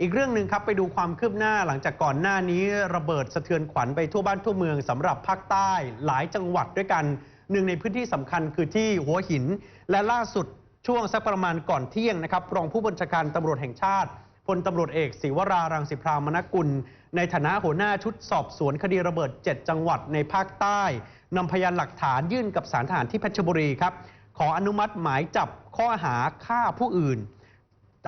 อีกเรื่องหนึ่งครับไปดูความคืบหน้าหลังจากก่อนหน้านี้ระเบิดสะเทือนขวัญไปทั่วบ้านทั่วเมืองสำหรับภาคใต้หลายจังหวัดด้วยกันหนึ่งในพื้นที่สำคัญคือที่หัวหิน และล่าสุดช่วงสักประมาณก่อนเที่ยงนะครับรองผู้บัญชาการตำรวจแห่งชาติพลตำรวจเอกศิวรารังสิพรามนกุล ในฐานะหัวหน้าชุดสอบสวนคดีระเบิด 7 จังหวัดในภาคใต้นำพยานหลักฐานยื่นกับศาลทหารที่เพชรบุรีครับขออนุมัติหมายจับข้อหาฆ่าผู้อื่น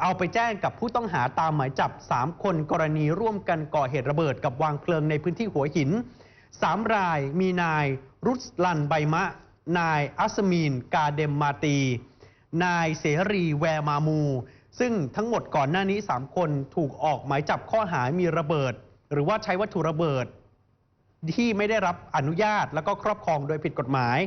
เอาไปแจ้งกับผู้ต้องหาตามหมายจับ 3 คนกรณีร่วมกันก่อเหตุระเบิดกับวางเพลิงในพื้นที่หัวหิน 3 รายมีนายรุสลันไบมะ นายอัสมีน กาเดมมาตี นายเสรีแวร์มามู ซึ่งทั้งหมดก่อนหน้านี้ 3 คนถูกออกหมายจับข้อหามีระเบิด หรือว่าใช้วัตถุระเบิด ที่ไม่ได้รับอนุญาตแล้วก็ครอบครองโดยผิดกฎหมาย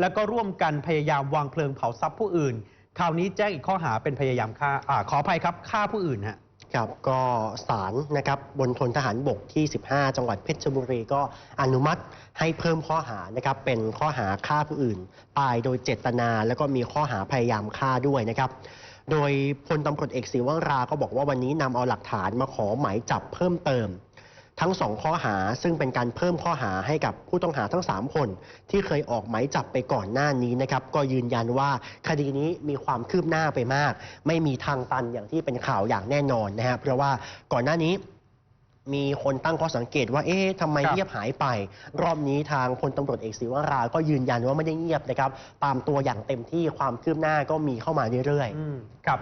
แล้วก็ร่วมกันพยายามวางเพลิงเผาทรัพย์ผู้อื่น คราวนี้แจ้งอีกข้อหาเป็นพยายามฆ่าอาขออภัยครับฆ่าผู้อื่นฮะ ครับก็ศาลนะครับบนทนทหารบกที่ 15 จังหวัดเพชรบุรีก็อนุมัติให้เพิ่มข้อหานะครับเป็นข้อหาฆ่าผู้อื่น ตายโดยเจตนา แล้วก็มีข้อหาพยายามฆ่าด้วยนะครับ โดยพลตำรวจเอกศิวราก็บอกว่าวันนี้นำเอาหลักฐานมาขอหมายจับเพิ่มเติม ทั้งสองข้อหาซึ่งเป็นการเพิ่มข้อหาให้กับผู้ต้องหาทั้ง 3 คน ที่เคยออกหมายจับไปก่อนหน้านี้นะครับก็ยืนยันว่าคดีนี้มีความคืบหน้าไปมาก ไม่มีทางตันอย่างที่เป็นข่าวอย่างแน่นอนนะฮะเพราะว่าก่อนหน้านี้มีคนตั้งข้อสังเกตว่า เอ๊ะทำไมครับเงียบหายไป รอบนี้ทางพลตำรวจเอกศิวรา ก็ยืนยันว่าไม่ได้เงียบนะครับ ตามตัวอย่างเต็มที่ความคืบหน้าก็มีเข้ามาเรื่อยๆอืมครับ